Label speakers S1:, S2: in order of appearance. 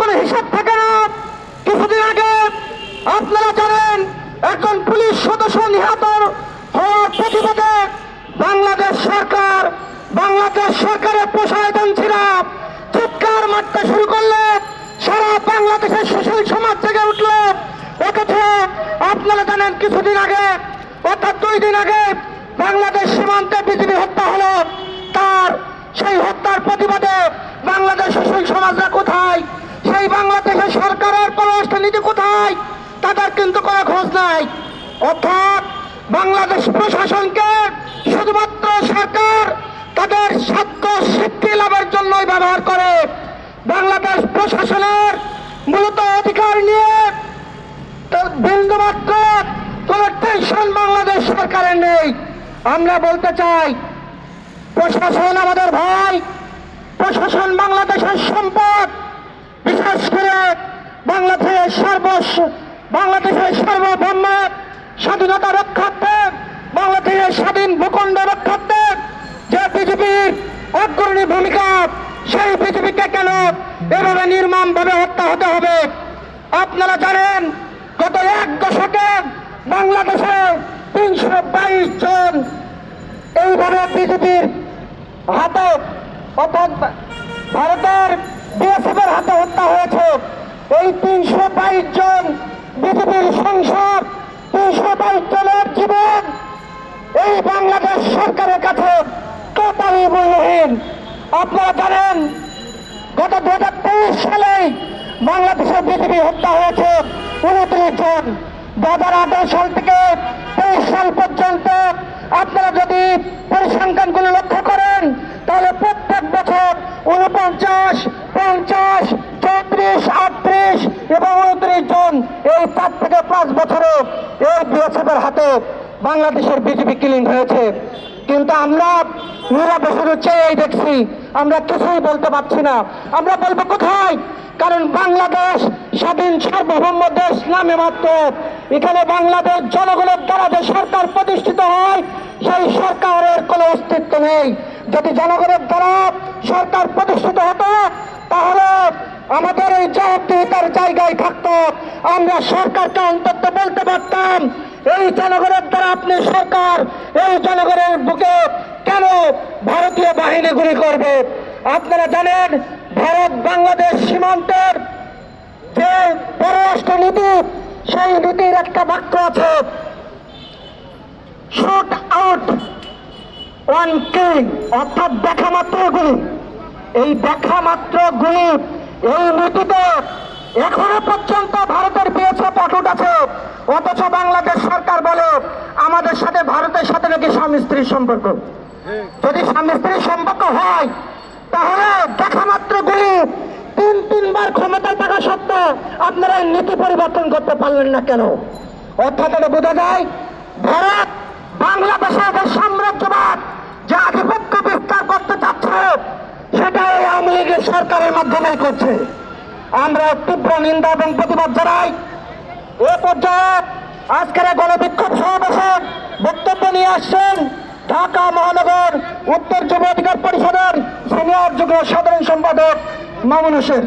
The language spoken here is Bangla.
S1: কোনো হিসাব থাকে না। কিছুদিন আগে আপনারা জানেন, একজন পুলিশ সদস্য নিহত হওয়ার প্রতিবাদে বাংলাদেশ সরকার, বাংলাদেশ সরকারের পোষা এজেন্সিরা চিৎকার মারতে শুরু করলে সারা বাংলাদেশের সুশীল সমাজ জেগে উঠল। অথচ আপনারা জানেন, কিছুদিন আগে, অর্থাৎ দুই দিন আগে বাংলাদেশ সীমান্তে বিজেপি হত্যা হলো। তার সেই হত্যার প্রতিবাদে বাংলাদেশ সুশীল সমাজরা কোথায় সেই বাংলাদেশের সরকারের পররাষ্ট্র নীতি কোথায়? তাদের কিন্তু কোনো খোঁজ নাই। অর্থাৎ বাংলাদেশ প্রশাসনকে শুধুমাত্র সরকার তাদের স্বার্থ সিদ্ধি লাভের জন্যই ব্যবহার করে। বাংলাদেশ প্রশাসনের মূলত অধিকার নিয়ে তার বিন্দুমাত্র কোনো টেনশন বাংলাদেশ সরকারের নেই। আমরা বলতে চাই, প্রশাসন আমাদের ভাই। প্রশাসন বাংলাদেশের সম্পদ। বিশেষ করে বাংলাদেশের সর্বস্ব বাংলাদেশের সর্বভৌম স্বাধীনতা রক্ষার্থে, বাংলাদেশের স্বাধীন ভূখণ্ড রক্ষার্থে যে বিজেপির অগ্রণী ভূমিকা, সেই বিজেপিকে কেন এভাবে নির্মমভাবে হত্যা হতে হবে? আপনারা জানেন, গত এক দশকে বাংলাদেশে তিনশো বাইশ জন এইভাবে বিজেপির হাতে অর্থাৎ ভারতের বিএসএফ এর হাতে হত্যা হয়েছে। এই তিনশো বাইশ জন বিজেপির সংসদ, তিনশো বাইশ জনের জীবন এই বাংলাদেশ সরকারের কাছে টোটালি মূল্যহীন। আপনারা জানেন, গত দু হাজার তেইশ সালে বাংলাদেশে বিজেপি হত্যা হয়েছে উনত্রিশ জন। দু হাজার আঠারো সাল থেকে তেইশ সাল পর্যন্ত আপনারা যদি পরিসংখ্যানগুলো লক্ষ্য করেন, তাহলে প্রত্যেক বছর উনপঞ্চাশ পঞ্চাশ, চৌত্রিশ, আটত্রিশ এবং উনত্রিশ জন এই থেকে পাঁচ বছরে এই বিএসএফের হাতে বাংলাদেশের বিজেপি কিলিং হয়েছে। কিন্তু আমরা নীরব বছর চেয়ে দেখছি, আমরা কিছুই বলতে পারছি না। আমরা বলব কোথায়? কারণ বাংলাদেশ স্বাধীন সার্বভৌম দেশ নামে মাত্র। এখানে বাংলাদেশ জনগণের দ্বারা যে সরকার প্রতিষ্ঠিত হয়, সেই সরকারের কোনো অস্তিত্ব নেই। যদি জনগণের দ্বারা সরকার প্রতিষ্ঠিত হতো আমাদের এই জবাবদিহিতার জায়গায় থাকতো। আমরা সরকারকে অন্তত বলতে পারতাম, এই জনগণের দ্বারা আপনি সরকার, এই জনগণের বুকে কেন ভারতীয় বাহিনী গুলি করবে? আপনারা জানেন, ভারত বাংলাদেশ সীমান্তের যে পররাষ্ট্র নীতি সেই নীতির একটা বাক্য আছে শুট আউট ওয়ান কিলিং অর্থাৎ দেখা মাত্র গুলি। এই দেখা মাত্র গুলি এই নীতিতে এখনও পর্যন্ত ভারতের পেয়েছে পটুট আছে। অথচ বাংলাদেশ সরকার বলে, আমাদের সাথে ভারতের সাথে নাকি স্বামী স্ত্রীর সম্পর্ক। যদি স্বামী স্ত্রীর সম্পর্ক হয়, তাহলে দেখা মাত্র গুলি তিন, তিনবার ক্ষমতায় থাকা সত্ত্বেও আপনারা নীতি পরিবর্তন করতে পারলেন না কেন? অর্থাৎ এটা বোঝা যায়, ভারত বাংলাদেশের সাম্রাজ্যবাদ যে আধিপত্য বিস্তার করতে চাচ্ছে সেটা এই আওয়ামী লীগের সরকারের মাধ্যমে করছে। আমরা তীব্র নিন্দা এবং প্রতিবাদ জানাই। এ পর্যায়ে আজকের গণবিক্ষোভ সমাবেশে বক্তব্য নিয়ে আসছেন ঢাকা মহানগর উত্তর যুব অধিকার পরিষদের সিনিয়র যুগ্ম সাধারণ সম্পাদক মামুন হোসেন।